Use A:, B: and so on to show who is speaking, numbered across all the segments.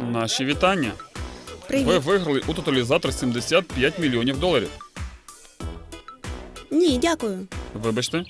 A: Наші вітання. Ви виграли у тоталізатор 75 мільйонів доларів.
B: Ні, дякую.
A: Вибачте.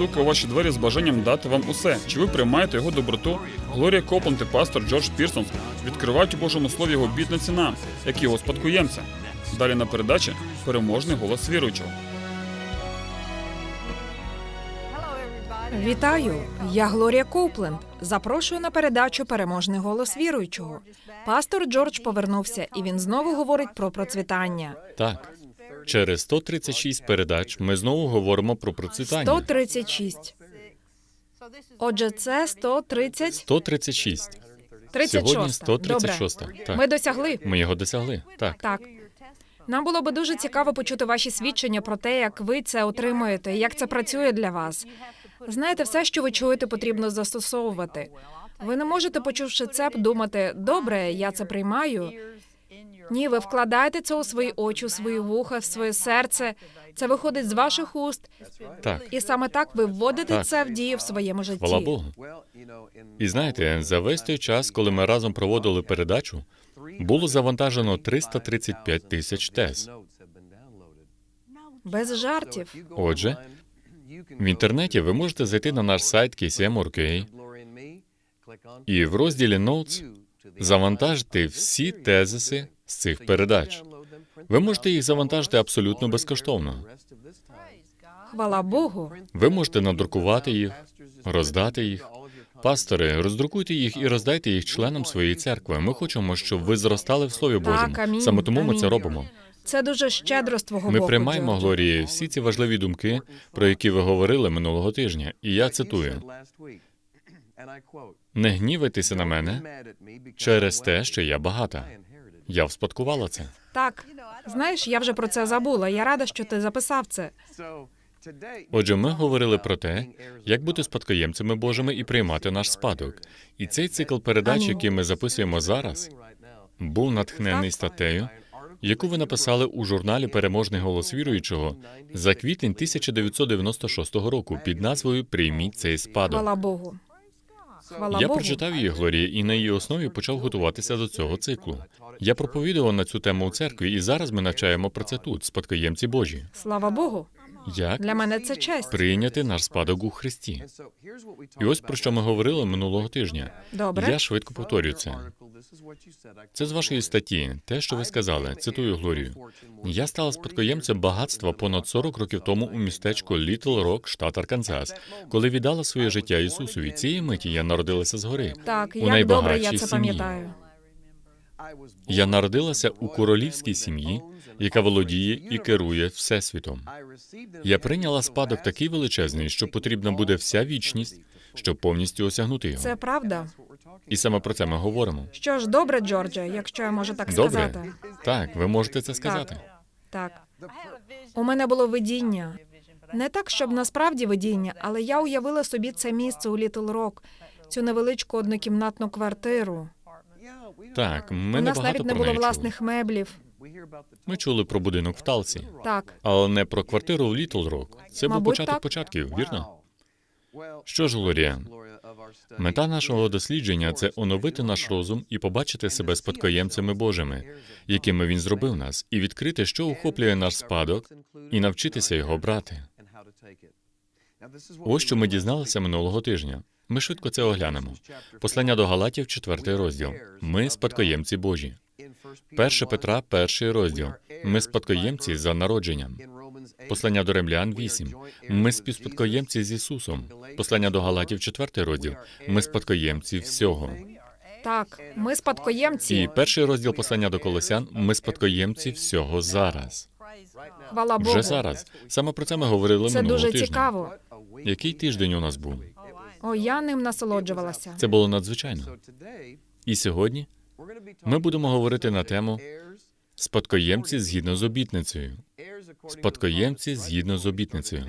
A: Стукає у ваші двері з бажанням дати вам усе. Чи ви приймаєте його доброту? Глорія Копланд і пастор Джордж Пірсонс відкривають у Божому слові його бідниці нам, як його спадкоємця. Далі на передачі переможний голос віруючого.
C: Вітаю! Я Глорія Коупленд. Запрошую на передачу Переможний голос віруючого. Пастор Джордж повернувся, і він знову говорить про процвітання.
D: Так. Через 136 передач ми знову говоримо про процвітання.
C: 136. Отже, це 130...
D: 136.
C: 36.
D: Сьогодні 136.
C: Добре.
D: Так.
C: Ми досягли.
D: Ми його досягли. Так.
C: Так. Нам було би дуже цікаво почути ваші свідчення про те, як ви це отримуєте, як це працює для вас. Знаєте, все, що ви чуєте, потрібно застосовувати. Ви не можете, почувши це, думати, добре, я це приймаю. Ні, ви вкладаєте це у свої очі, у свої вуха, в своє серце. Це виходить з ваших уст,
D: Так.
C: і саме так ви вводите
D: Так.
C: це в дію в своєму житті.
D: Хвала Богу. І знаєте, за весь той час, коли ми разом проводили передачу, було завантажено 335 тисяч тез.
C: Без жартів.
D: Отже, в інтернеті ви можете зайти на наш сайт KCM.org і в розділі Notes завантажити всі тезиси з цих передач. Ви можете їх завантажити абсолютно безкоштовно.
C: Хвала Богу.
D: Ви можете надрукувати їх, роздати їх. Пастори, роздрукуйте їх і роздайте їх членам своєї церкви. Ми хочемо, щоб ви зростали в Слові Божому.
C: амінь,
D: Саме тому ми це робимо.
C: Це дуже щедро з твого
D: Ми
C: боку.
D: приймаємо. Глорії всі ці важливі думки, про які ви говорили минулого тижня. І я цитую: не гнівайтеся на мене через те, що я багата. Я вспадкувала це.
C: Так, знаєш, я вже про це забула. Я рада, що ти записав це.
D: Отже, ми говорили про те, як бути спадкоємцями Божими і приймати наш спадок. І цей цикл передач, який ми записуємо зараз, був натхнений статтею, яку ви написали у журналі Переможний голос віруючого за квітень 1996 року під назвою Прийміть цей спадок.
C: Хвала Богу. Хвала
D: Я
C: Богу.
D: прочитав її Глорії і на її основі почав готуватися до цього циклу. Я проповідував на цю тему у церкві, і зараз ми навчаємо про це тут, спадкоємці Божі.
C: Слава Богу.
D: Як
C: Для мене це честь.
D: прийняти наш спадок у Христі? І ось про що ми говорили минулого тижня.
C: Добре.
D: Я швидко повторю це. Це з вашої статті, те, що ви сказали. Цитую Глорію. Я стала спадкоємцем багатства понад 40 років тому у містечку Літл Рок, штат Арканзас, коли віддала своє життя Ісусу. І Цієї миті я народилася згори.
C: Так,
D: у
C: як добре я це
D: сім'ї.
C: пам'ятаю.
D: Я народилася у королівській сім'ї, яка володіє і керує всесвітом. Я прийняла спадок такий величезний, що потрібна буде вся вічність, щоб повністю осягнути його.
C: Це правда.
D: І саме про це ми говоримо.
C: Що ж, добре, Джордже, якщо я можу так
D: Добре,
C: сказати.
D: так, ви можете це сказати.
C: Так. У мене було видіння. Не так, щоб насправді видіння, але я уявила собі це місце у Літл Рок, цю невеличку однокімнатну квартиру.
D: Так, ми
C: У нас навіть не було
D: неї чули.
C: власних меблів.
D: Ми чули про будинок в Талсі,
C: Так,
D: але не про квартиру в Літл Рок. Це був початок
C: так.
D: початків, вірно? Що ж, Глорія, мета нашого дослідження це оновити наш розум і побачити себе спадкоємцями Божими, якими він зробив нас, і відкрити, що охоплює наш спадок, і навчитися його брати. Ось що ми дізналися минулого тижня. Ми швидко це оглянемо. Послання до Галатів, четвертий розділ. Ми спадкоємці Божі. Перше Петра, перший розділ. Ми спадкоємці за народженням. Послання до Римлян 8. Ми співспадкоємці з Ісусом. Послання до Галатів, четвертий розділ. Ми спадкоємці всього.
C: так, ми спадкоємці.
D: І перший розділ послання до Колосян. Ми спадкоємці всього зараз.
C: Хвала Богу.
D: Вже зараз. Саме про це ми говорили
C: Це
D: минулого
C: дуже цікаво.
D: Який тиждень у нас був?
C: О, я ним насолоджувалася.
D: Це було надзвичайно. І сьогодні ми будемо говорити на тему спадкоємці згідно з обітницею. Спадкоємці згідно з обітницею.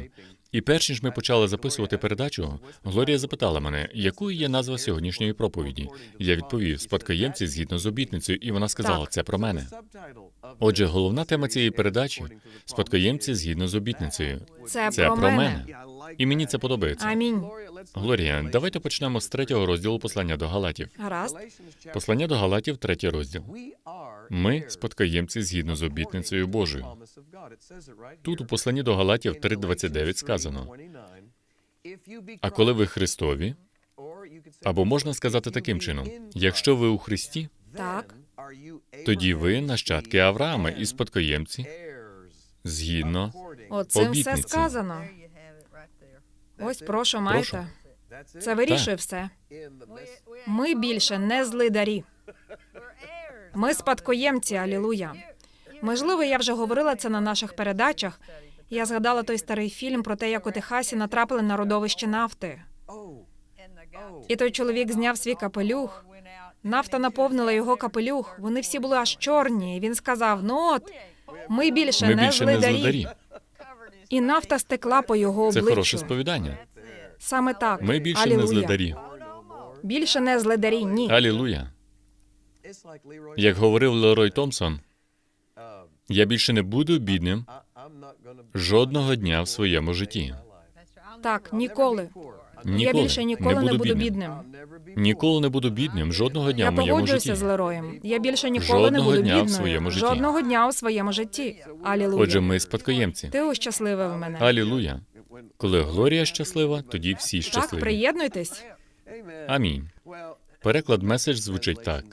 D: І перш ніж ми почали записувати передачу, Глорія запитала мене, якою є назва сьогоднішньої проповіді. Я відповів спадкоємці згідно з обітницею, і вона сказала, це про мене. Отже, головна тема цієї передачі спадкоємці згідно з обітницею.
C: Це,
D: Це
C: про,
D: про
C: мене.
D: мене. І мені це подобається.
C: Амінь.
D: Глорія, давайте почнемо з третього розділу послання до Галатів.
C: Гаразд.
D: Послання до Галатів, третій розділ. Ми спадкоємці згідно з обітницею Божою. Тут у посланні до Галатів 3.29 сказано: а коли ви Христові, або можна сказати таким чином, якщо ви у Христі,
C: Так.
D: тоді ви нащадки Авраама і спадкоємці згідно.
C: Оцим все сказано. Ось прошу, майте. Це вирішує все. Ми більше не злидарі. Ми спадкоємці, алілуя. Можливо, я вже говорила це на наших передачах. Я згадала той старий фільм про те, як у Техасі натрапили на родовище нафти. І той чоловік зняв свій капелюх. Нафта наповнила його капелюх. Вони всі були аж чорні. І він сказав: Ну от, ми більше
D: Ми
C: не
D: більше не
C: злидарі.
D: злидарі.
C: І нафта стекла по його
D: Це хороше сповідання.
C: Саме так.
D: Ми більше
C: Алілуя.
D: не злидарі.
C: Більше не злидарі. Ні.
D: Алілуя. Як говорив Лерой Томпсон, я більше не буду бідним жодного дня в своєму житті.
C: Так, ніколи. Я більше ніколи
D: не буду бідним.
C: бідним.
D: Ніколи не буду бідним жодного дня
C: Я
D: в моєму
C: погоджуюся
D: житті.
C: з Лероєм. Я більше ніколи не буду
D: дня в своєму житті.
C: Жодного дня у своєму житті. Алілуя.
D: Отже, ми спадкоємці.
C: Ти ущасливив мене.
D: Алілуя. Коли Глорія щаслива, тоді всі
C: Так,
D: щасливі.
C: приєднуйтесь.
D: Амінь. Переклад меседж звучить так: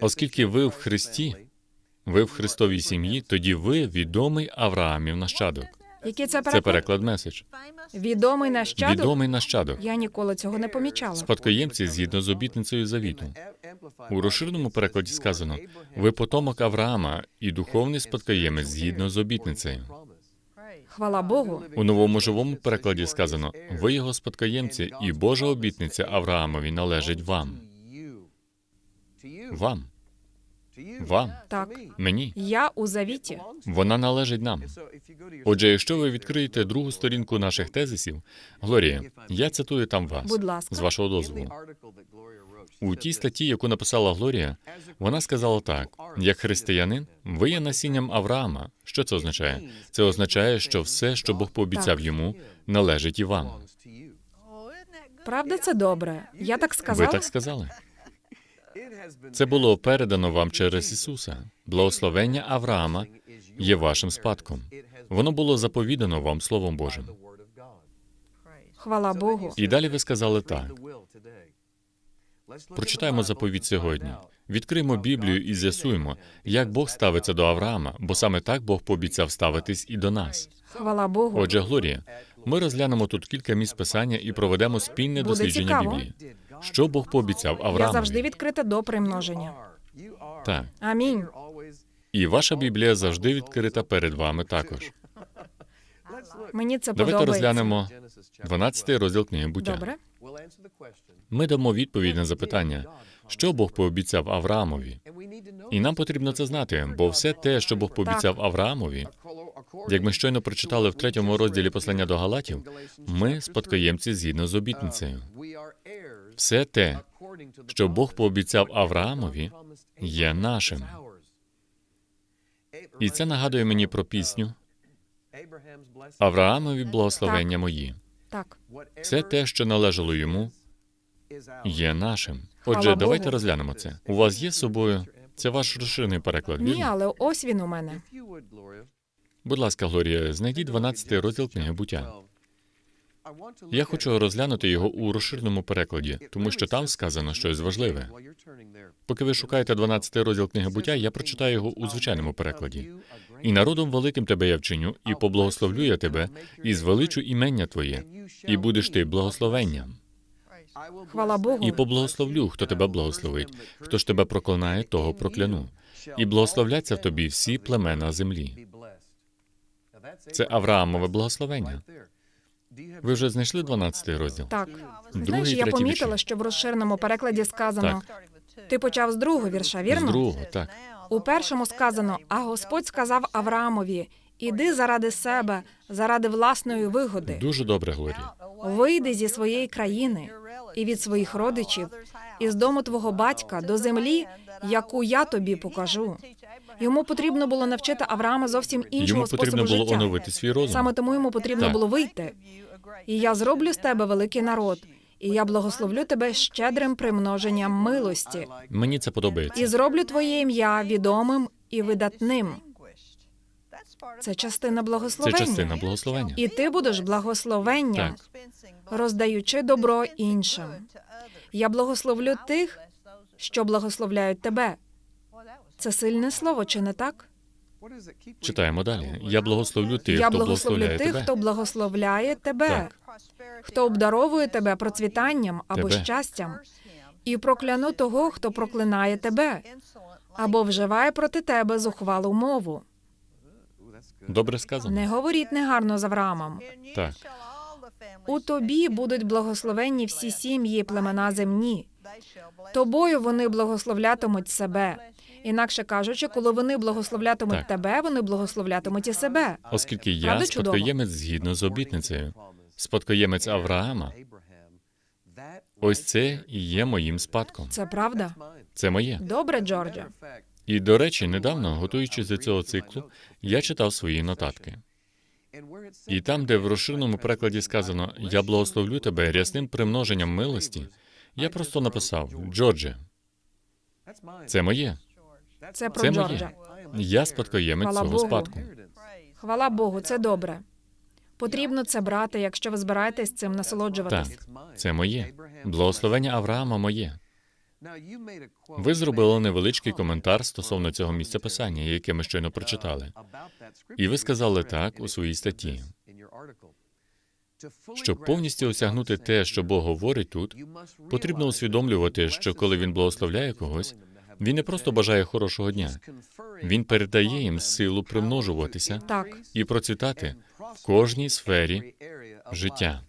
D: оскільки ви в Христі, ви в Христовій сім'ї, тоді ви відомий Авраамів нащадок.
C: Який це
D: Це
C: переклад?
D: переклад меседж.
C: Відомий нащадок?
D: Відомий нащадок.
C: Я ніколи цього не помічала.
D: Спадкоємці згідно з обітницею завіту. У розширеному перекладі сказано: ви потомок Авраама і духовний спадкоємець згідно з обітницею.
C: Хвала Богу.
D: У новому живому перекладі сказано: ви його спадкоємці, і Божа обітниця Авраамові належить вам. Вам, вам,
C: Так.
D: мені.
C: Я у завіті.
D: Вона належить нам. Отже, якщо ви відкриєте другу сторінку наших тезисів, Глорія, я цитую там вас
C: Будь ласка.
D: з вашого дозволу. У тій статті, яку написала Глорія, вона сказала так: як християнин, ви є насінням Авраама. Що це означає? Це означає, що все, що Бог пообіцяв
C: Так.
D: йому, належить і вам.
C: Правда, це добре. Я так
D: Ви так сказали. Це було передано вам через Ісуса. Благословення Авраама є вашим спадком. Воно було заповідано вам Словом Божим.
C: Хвала Богу.
D: І далі ви сказали так. Прочитаємо заповідь сьогодні. Відкриємо Біблію і з'ясуємо, як Бог ставиться до Авраама, бо саме так Бог пообіцяв ставитись і до нас.
C: Хвала Богу.
D: Отже, Глорія, ми розглянемо тут кілька місць писання і проведемо спільне
C: Буде
D: дослідження
C: цікаво.
D: Біблії. Що Бог пообіцяв
C: Я завжди відкрита до примноження.
D: Так.
C: Амінь.
D: І ваша Біблія завжди відкрита перед вами також.
C: Мені це
D: Давайте
C: подобається.
D: розглянемо 12 розділ книги буття.
C: Добре.
D: Ми дамо відповідь на запитання, що Бог пообіцяв Авраамові. І нам потрібно це знати, бо все те, що Бог пообіцяв Авраамові, як ми щойно прочитали в третьому розділі послання до Галатів, ми спадкоємці згідно з обітницею. Все те, що Бог пообіцяв Авраамові, є нашим. І це нагадує мені про пісню Авраамові благословення мої.
C: Так.
D: Все те, що належало йому, є нашим. Отже, давайте
C: Богу.
D: розглянемо це. У вас є з собою це ваш розширений переклад.
C: Ні,
D: вірно?
C: але ось він у мене.
D: Будь ласка, Глорія, знайдіть 12 розділ книги буття. Я хочу розглянути його у розширеному перекладі, тому що там сказано щось важливе. Поки ви шукаєте 12 розділ книги буття, я прочитаю його у звичайному перекладі. І народом великим тебе я вчиню, і поблагословлю я тебе, і звеличу імення твоє, і будеш ти благословенням.
C: Хвала Богу.
D: І поблагословлю, хто тебе благословить. Хто ж тебе проклинає, того прокляну. І благословляться в тобі всі племена землі. Це Авраамове благословення. Ви вже знайшли 12 розділ?
C: Так.
D: Другий
C: Знаєш, я помітила,
D: вірші.
C: що в розширеному перекладі сказано: ти почав з другого вірша,
D: З
C: вірно?
D: другого, так.
C: У першому сказано: А Господь сказав Авраамові: Іди заради себе, заради власної вигоди.
D: Дуже добре, Глорія.
C: Вийди зі своєї країни і від своїх родичів, із дому твого батька до землі, яку я тобі покажу. Йому потрібно було навчити Авраама зовсім іншого
D: Йому потрібно
C: способу
D: було
C: життя.
D: оновити свій розум.
C: Саме тому йому потрібно
D: Так.
C: було вийти. І я зроблю з тебе великий народ, і я благословлю тебе щедрим примноженням милості,
D: Мені це подобається.
C: і зроблю твоє ім'я відомим і видатним. Це частина
D: Це
C: благословення.
D: частина благословення.
C: І ти будеш благословенням, роздаючи добро іншим. Я благословлю тих, що благословляють тебе. Це сильне слово, чи не так?
D: Читаємо далі. Я благословлю тих,
C: Я
D: хто
C: благословлю
D: благословляє
C: тих,
D: тебе.
C: хто благословляє тебе,
D: Так.
C: хто обдаровує тебе процвітанням або
D: Тебе.
C: щастям, і прокляну того, хто проклинає тебе, або вживає проти тебе зухвалу мову.
D: Добре сказано.
C: Не говоріть негарно з Авраамом.
D: Так.
C: У тобі будуть благословенні всі сім'ї і племена земні. Тобою вони благословлятимуть себе. Інакше кажучи, коли вони благословлятимуть
D: Так.
C: тебе, вони благословлятимуть і себе.
D: Оскільки я
C: Правда чудово?
D: спадкоємець згідно з обітницею, спадкоємець Авраама, ось це і є моїм спадком.
C: Це правда?
D: Це моє.
C: Добре, Джордже.
D: І до речі, недавно, готуючись до цього циклу, я читав свої нотатки. І там, де в розширеному перекладі сказано Я благословлю тебе рясним примноженням милості, я просто написав Джордже, це моє.
C: Це про
D: Це
C: Джорджа.
D: моє. Я спадкоємець
C: Хвала
D: цього
C: Богу.
D: спадку.
C: Хвала Богу, це добре. Потрібно це брати, якщо ви збираєтесь цим насолоджуватись.
D: Так, це моє. Благословення Авраама моє. Ви
B: Ви
D: зробили невеличкий коментар стосовно цього місця писання, яке ми щойно прочитали.
B: І ви сказали так у своїй статті.
D: Щоб повністю осягнути те, що Бог говорить тут, потрібно усвідомлювати, що коли він благословляє когось, він не просто бажає хорошого дня, він передає їм силу примножуватися
C: Так,
D: і процвітати в кожній сфері життя.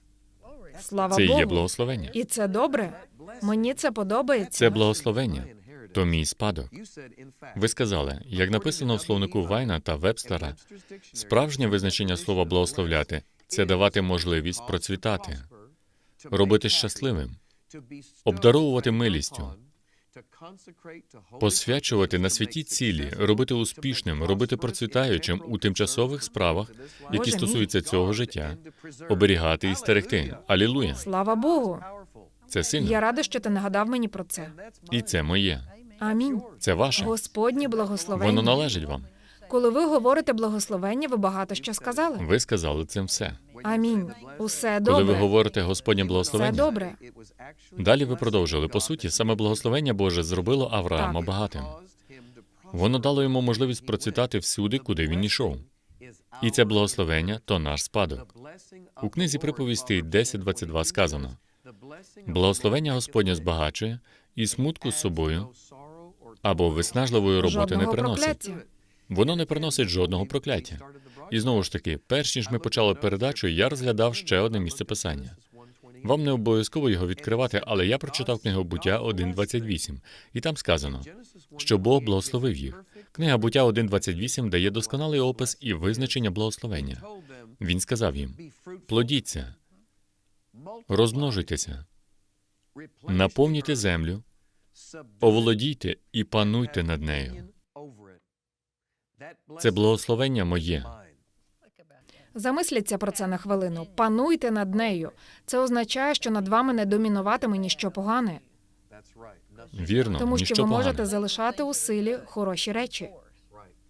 C: слава
D: Це і є благословення.
C: І це добре. Мені це подобається.
D: Це благословення, то мій спадок. Ви сказали, як написано в словнику Вайна та Вебстера, справжнє визначення слова благословляти це давати можливість процвітати, робити щасливим, обдаровувати милістю, посвячувати на святі цілі, робити успішним, робити процвітаючим у тимчасових справах, які стосуються цього життя, оберігати і стерегти. Алілуя!
C: Слава Богу.
D: Це
C: Я рада, що ти нагадав мені про це.
D: І це моє.
C: Амінь.
D: Це ваше.
C: Господні
D: Воно належить вам.
C: Коли ви говорите благословення, ви багато що сказали.
D: Ви сказали цим все.
C: Амінь. Усе
D: Коли ви говорите Господнє
C: Все
D: благословення,
C: добре.
D: далі ви продовжили. По суті, саме благословення Боже зробило Авраама
C: Так.
D: багатим. Воно дало йому можливість процвітати всюди, куди він йшов. І це благословення то наш спадок. У книзі приповістей 10.22 сказано: благословення Господнє збагачує і смутку з собою або виснажливої роботи не приносить.
C: прокляття.
D: Воно не приносить жодного прокляття. І знову ж таки, перш ніж ми почали передачу, я розглядав ще одне місце писання. Вам не обов'язково його відкривати, але я прочитав книгу буття 1.28, і там сказано, що Бог благословив їх. Книга буття 1.28 дає досконалий опис і визначення благословення. Він сказав їм: плодіться, розмножуйтеся, наповнюйте землю, оволодійте і пануйте над нею. Це благословення моє.
C: Замисліться про це на хвилину. Пануйте над нею. Це означає, що над вами не домінуватиме ніщо погане,
D: Вірно,
C: тому що ви можете
D: погане.
C: залишати у силі хороші речі.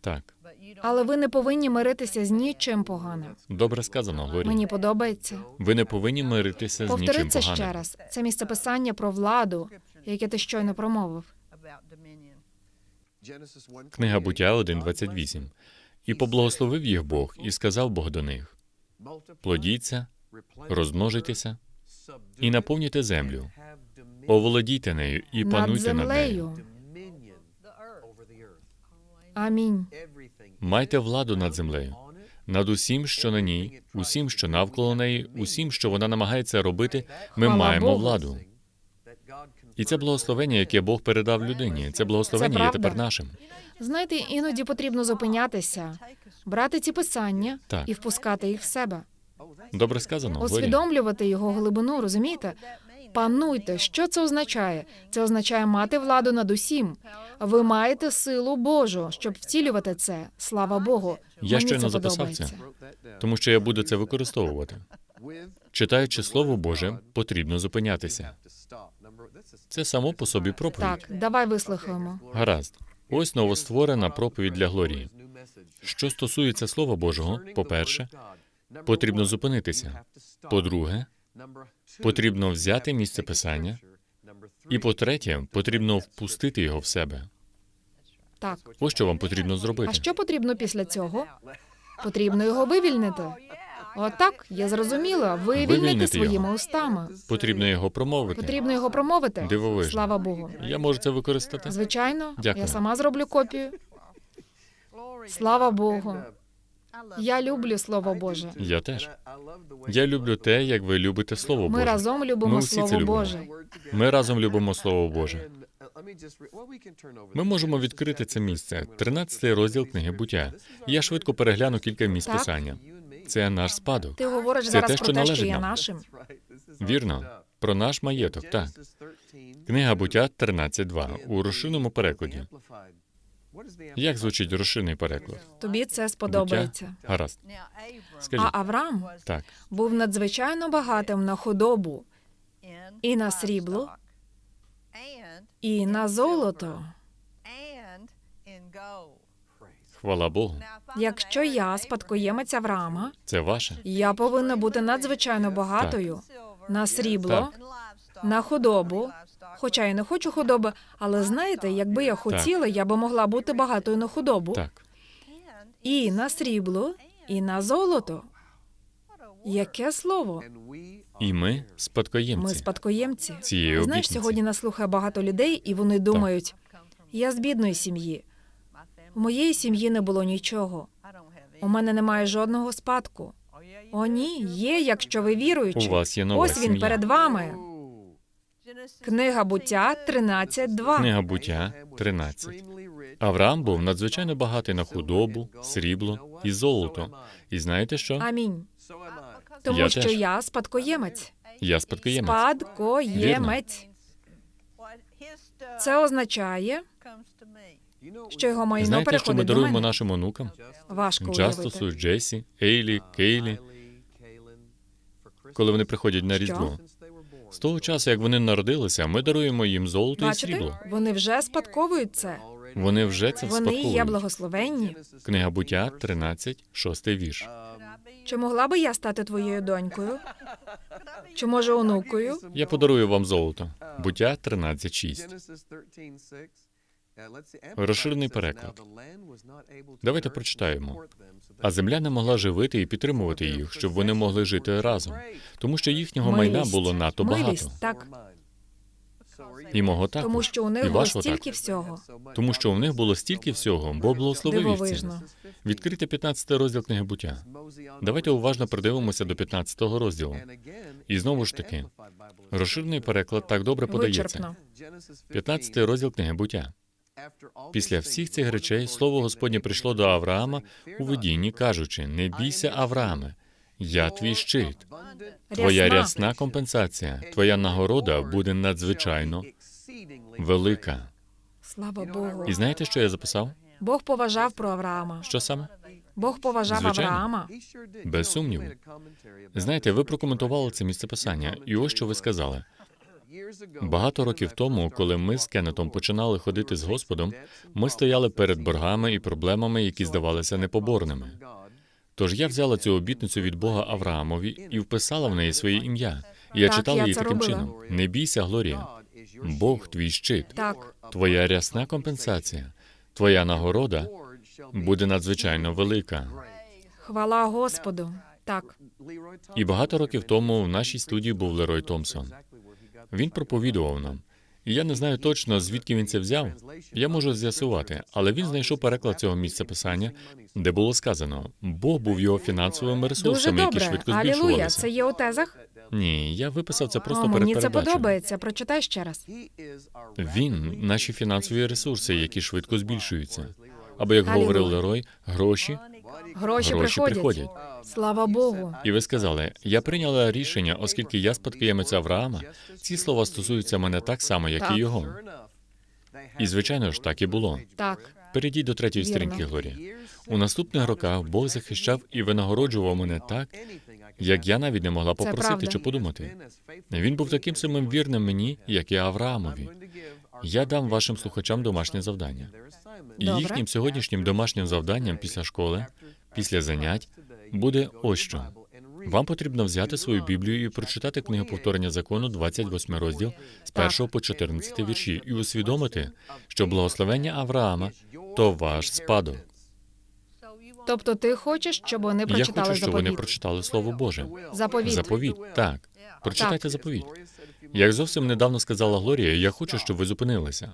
D: Так,
C: Але ви не повинні миритися з нічим поганим.
D: добре сказано, Глорія.
C: Мені подобається.
D: Ви не повинні миритися з нічим
C: Повтори це ще раз. Це місце писання про владу, яке ти щойно промовив.
D: Книга буття 1.28. І поблагословив їх Бог, і сказав Бог до них: плодіться, розмножуйтеся і наповнюйте землю, оволодійте нею і пануйте над нею.
C: Амінь.
D: Майте владу над землею, Над усім, що на ній, усім, що навколо неї, усім, що вона намагається робити, ми
C: Хвала
D: маємо
C: Богу.
D: владу. І це благословення, яке Бог передав людині. Це благословення є тепер нашим.
C: Знаєте, іноді потрібно зупинятися, брати ці писання
D: Так.
C: і впускати їх в себе,
D: Добре сказано.
C: Усвідомлювати його глибину, розумієте? Пануйте, що це означає? Це означає мати владу над усім. Ви маєте силу Божу, щоб втілювати це. Слава Богу.
D: Я
C: Мені
D: щойно
C: це
D: записав це. Тому що я буду це використовувати. Читаючи Слово Боже, потрібно зупинятися. Це само по собі проповідь.
C: Так, давай вислухаємо.
D: Гаразд. Ось новостворена проповідь для Глорії. Що стосується Слова Божого, по-перше, потрібно зупинитися. По-друге, потрібно взяти місце писання. І по-третє, потрібно впустити його в себе.
C: Так.
D: Ось що вам потрібно
C: А
D: зробити.
C: що потрібно після цього? Потрібно його вивільнити. Отак, я зрозуміла. Вивільнити своїми
D: його.
C: устами.
D: Потрібно його промовити.
C: Потрібно його промовити.
D: Дивовижно.
C: Слава Богу.
D: Я можу це використати.
C: Звичайно,
D: Дякую.
C: я сама зроблю копію. Слава Богу. Я люблю Слово Боже.
D: Я теж. Я люблю те, як ви любите Слово
C: Ми
D: Боже.
C: разом любимо
D: Ми
C: Слово
D: любимо.
C: Боже.
D: Ми разом любимо Слово Боже. Ми можемо відкрити це місце. 13 розділ книги буття. Я швидко перегляну кілька місць
C: Так.
D: писання. Це наш спадок.
C: Ти говориш
D: Це
C: зараз
D: те,
C: про
D: що
C: те, що є
D: нам.
C: нашим.
D: Вірно, про наш маєток. Так. Книга буття 13.2 у розширеному перекладі. Як звучить розширений переклад?
C: Тобі це сподобається.
D: Буття? Гаразд.
C: А Авраам
D: Так.
C: був надзвичайно багатим на худобу,
E: і на срібло,
C: і на золото.
D: Хвала Богу.
C: Якщо я спадкоємець Авраама,
D: Це ваше.
C: я повинна бути надзвичайно багатою на срібло,
D: Так.
C: на худобу. Хоча я не хочу худоби, але знаєте, якби я хотіла, я би могла бути багатою на худобу.
D: Так.
C: І на срібло, і на золото. Яке слово?
D: І ми спадкоємці.
C: Ми
D: спадкоємці
C: спадкоємці.
D: цієї
C: Знаєш,
D: обітниці.
C: сьогодні нас слухає багато людей, і вони думають: я з бідної сім'ї. У моєї сім'ї не було нічого. У мене немає жодного спадку. О, ні, є, якщо ви
D: У вас є нова
C: Ось він
D: сім'я.
C: перед вами. Книга буття 13.2.
D: Книга буття 13. Авраам був надзвичайно багатий на худобу, срібло і золото. І знаєте що?
C: Амінь. Тому
D: Я
C: що
D: теж.
C: я спадкоємець.
D: Я спадкоємець.
C: Спадкоємець. Це означає, що його майно
D: Знаєте, що ми
C: переходить до
D: даруємо
C: мене.
D: нашим онукам?
C: Важко
D: Джастусу,
C: уявити.
D: Джесі, Ейлі, Кейлі, коли вони приходять на
C: Що?
D: Різдво. З того часу, як вони народилися, ми даруємо їм золото і срібло.
C: Бачите, вони вже спадковують це.
D: Вони вже це
C: Вони є
D: спадковують.
C: благословенні.
D: Книга буття 13, 6 вірш.
C: Чи могла би я стати твоєю донькою? Чи може онукою?
D: Я подарую вам золото. Буття 13, 6.
F: Розширений переклад.
D: Давайте прочитаємо. А земля не могла живити і підтримувати їх, щоб вони могли жити разом, тому що їхнього майна було надто багато.
C: Милість, так.
D: І мого також.
C: Тому що у
D: і
C: них було
D: вашого
C: стільки
D: також.
C: всього.
D: Тому що у них було стільки всього, Бог благословив їх цим.
C: Дивовижно.
D: Відкрийте 15 розділ книги буття. Давайте уважно придивимося до 15 розділу. І знову ж таки, розширений переклад так добре подається.
C: Вичерпно.
D: 15 розділ книги буття. Після всіх цих речей слово Господнє прийшло до Авраама у видінні, кажучи: Не бійся, Аврааме, я твій щит, твоя
C: Рясна.
D: компенсація, твоя нагорода буде надзвичайно велика.
C: Слава Богу.
D: І знаєте, що я записав?
C: Бог поважав про Авраама.
D: Що саме?
C: Бог поважав
D: Звичайно.
C: Авраама.
D: Без сумніву. Знаєте, ви прокоментували це місце писання, і ось що ви сказали. Багато років тому, коли ми з Кеннетом починали ходити з Господом, ми стояли перед боргами і проблемами, які здавалися непоборними. Тож я взяла цю обітницю від Бога Авраамові і вписала в неї своє ім'я. І я
C: Так,
D: читала
C: я
D: її таким
C: робила.
D: чином: Не бійся, Глорія, Бог твій щит,
C: Так.
D: твоя рясна компенсація, твоя нагорода буде надзвичайно велика.
C: Хвала Господу. Так.
D: І багато років тому в нашій студії був Лерой Томпсон. Він проповідував нам, І я не знаю точно, звідки він це взяв. Я можу з'ясувати, але він знайшов переклад цього місця писання, де було сказано: Бог був його фінансовими
C: Дуже
D: ресурсами, які
C: добре.
D: швидко
C: Алілуя.
D: збільшувалися.
C: Це є у тезах?
D: Ні, я виписав це просто
C: О,
D: перед
C: мені це
D: передачею.
C: подобається. Прочитай ще раз.
D: Він наші фінансові ресурси, які швидко збільшуються. Або як
C: Алілуя.
D: говорив Лерой, гроші.
C: Гроші,
D: Гроші
C: приходять.
D: приходять.
C: Слава Богу.
D: І ви сказали, я прийняла рішення, оскільки я спадкоємець Авраама. Ці слова стосуються мене так само, як
C: Так.
D: і його. І звичайно ж, так і було.
C: Так.
D: Перейдіть до третьої
C: Вірно.
D: сторінки Глорія. У наступних роках Бог захищав і винагороджував мене так, як я навіть не могла попросити чи подумати. Він був таким самим вірним мені, як і Авраамові. Я дам вашим слухачам домашнє завдання. І їхнім сьогоднішнім домашнім завданням після школи, після занять, буде ось що. Вам потрібно взяти свою Біблію і прочитати книгу повторення закону, 28 розділ з 1 по 14 вірші, і усвідомити, що благословення Авраама то ваш спадок.
C: Тобто ти хочеш, щоб вони
D: І я
C: прочитали
D: хочу, щоб вони прочитали Слово Боже.
C: Заповіт.
D: Заповіт, так. Прочитайте заповіт. Як зовсім недавно сказала Глорія, я хочу, щоб ви зупинилися.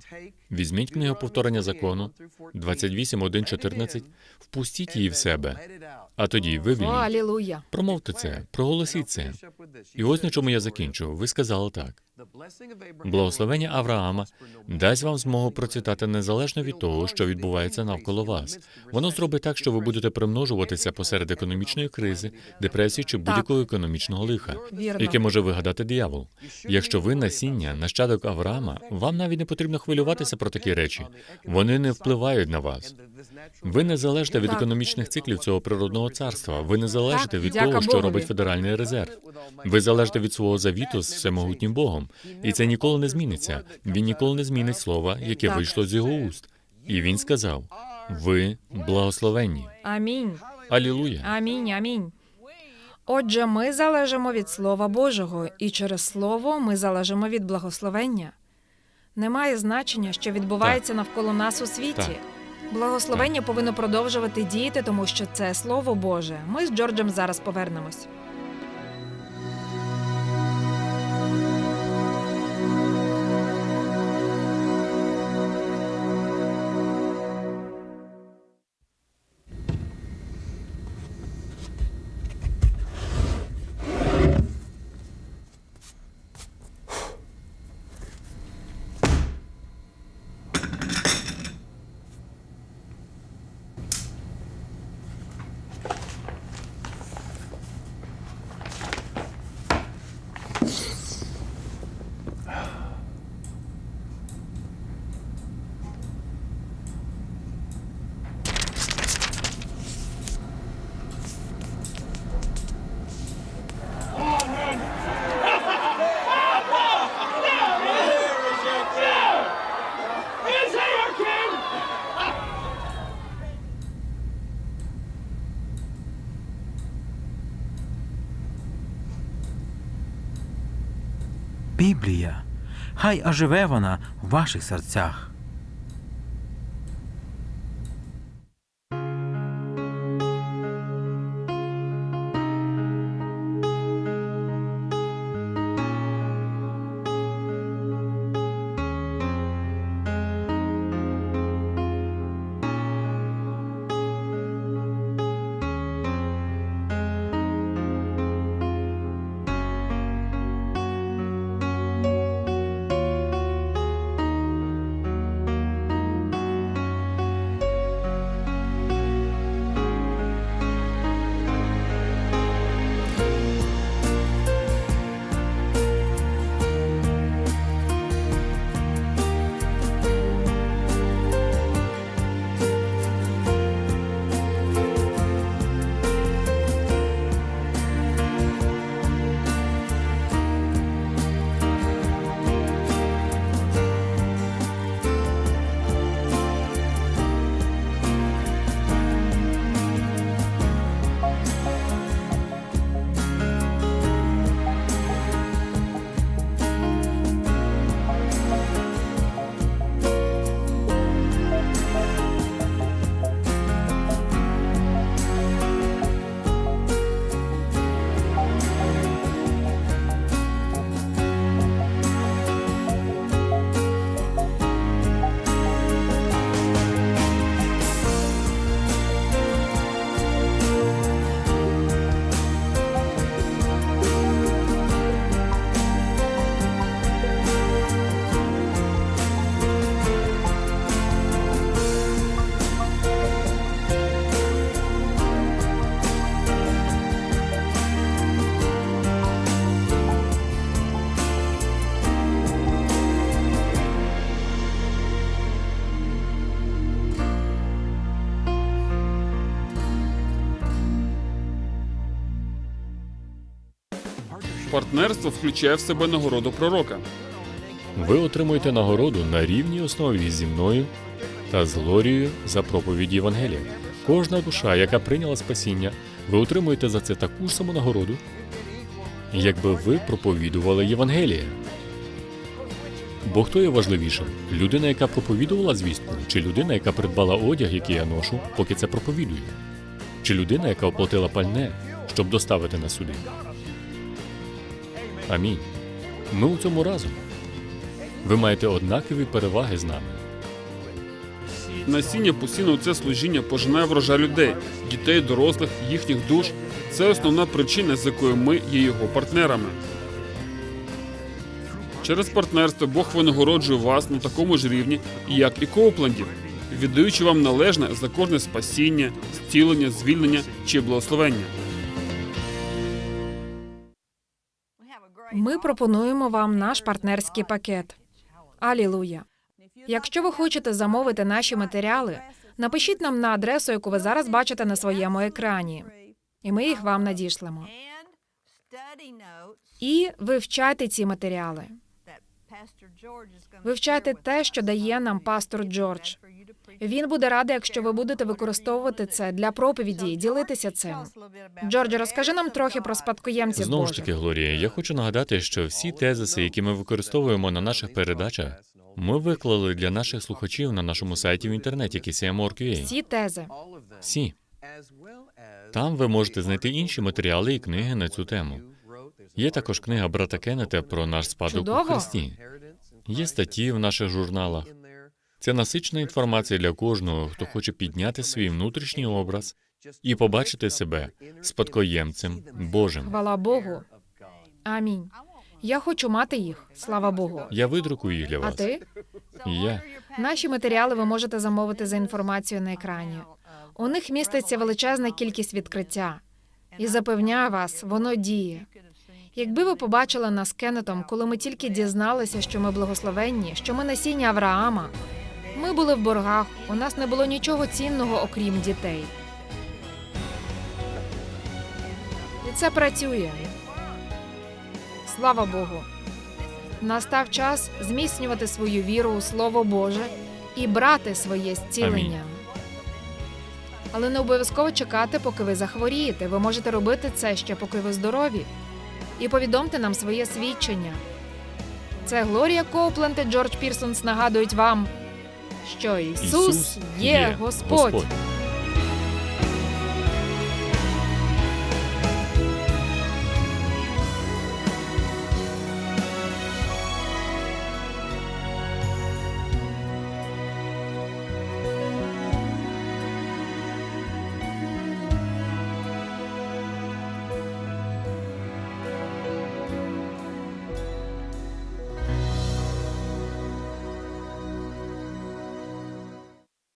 D: Візьміть книгу повторення закону 28, 1, 14, впустіть її в себе, а тоді
C: О,
D: вивільніть.
C: алілуя.
D: Промовте це, проголосіть це. І ось на чому я закінчу. Ви сказали так. Благословення Авраама дасть вам змогу процвітати незалежно від того, що відбувається навколо вас. Воно зробить так, що ви будете примножуватися посеред економічної кризи, депресії чи будь-якого економічного лиха,
C: Вірно.
D: яке може вигадати диявол. Якщо ви насіння, нащадок Авраама, вам навіть не потрібно хвилюватися про такі речі. Вони не впливають на вас. Ви не залежите від економічних циклів цього природного царства. Ви не залежите від того, що робить Федеральний резерв. Ви залежите від свого завіту з всемогутнім Богом, і це ніколи не зміниться. Він ніколи не змінить слова, яке вийшло з його уст. І він сказав: Ви благословенні.
C: Амінь.
D: Алілуя.
C: Амінь. Амінь. Отже, ми залежимо від Слова Божого, і через Слово ми залежимо від благословення. Немає значення, що відбувається навколо нас у світі.
D: Так.
C: Благословення повинно продовжувати діяти, тому що це Слово Боже. Ми з Джорджем зараз повернемось.
G: Біблія. Хай оживе вона в ваших серцях.
A: Партнерство включає в себе нагороду пророка.
D: Ви отримуєте нагороду на рівній основі зі мною та з Глорією за проповідь Євангелія. Кожна душа, яка прийняла спасіння, ви отримуєте за це таку саму нагороду, якби ви проповідували Євангеліє. Бо хто є важливішим? Людина, яка проповідувала звістку, чи людина, яка придбала одяг, який я ношу, поки це проповідую? Чи людина, яка оплатила пальне, щоб доставити нас сюди? Амінь. Ми у цьому разом. Ви маєте однакові переваги з нами.
A: Насіння постійно це служіння пожинає врожай людей, дітей, дорослих, їхніх душ. Це основна причина, з якою ми є його партнерами. Через партнерство Бог винагороджує вас на такому ж рівні, як і Коуплендів, віддаючи вам належне за кожне спасіння, зцілення, звільнення чи благословення.
C: Ми пропонуємо вам наш партнерський пакет. Алілуя! Якщо ви хочете замовити наші матеріали, напишіть нам на адресу, яку ви зараз бачите на своєму екрані, і ми їх вам надішлемо. І вивчайте ці матеріали. Вивчайте те, що дає нам пастор Джордж. Він буде радий, якщо ви будете використовувати це для проповіді ділитися цим. Джордже, розкажи нам трохи про спадкоємців
D: Знову ж таки, Глорія, я хочу нагадати, що всі тезиси, які ми використовуємо на наших передачах, ми виклали для наших слухачів на нашому сайті в інтернеті KCM.org.ua.
C: Всі тези.
D: Всі. Там ви можете знайти інші матеріали і книги на цю тему. Є також книга брата Кеннета про наш спадок у. Христі. Є статті в наших журналах. Це насичена інформація для кожного, хто хоче підняти свій внутрішній образ і побачити себе спадкоємцем Божим.
C: Хвала Богу. Амінь. Я хочу мати їх. Слава Богу.
D: Я видрукую їх для
C: А
D: вас.
C: ти?
D: Я.
C: Наші матеріали ви можете замовити за інформацією на екрані. У них міститься величезна кількість відкриття. І запевняю вас, воно діє. Якби ви побачили нас Кеннетом, коли ми тільки дізналися, що ми благословенні, що ми насіння Авраама, ми були в боргах, у нас не було нічого цінного, окрім дітей. І це працює. Слава Богу. Настав час зміцнювати свою віру у Слово Боже і брати своє зцілення. Але не обов'язково чекати, поки ви захворієте. Ви можете робити це ще поки ви здорові. І повідомте нам своє свідчення. Це Глорія Коупленд і Джордж Пірсонс нагадують вам, що Ісус, є Господь.
D: Господь.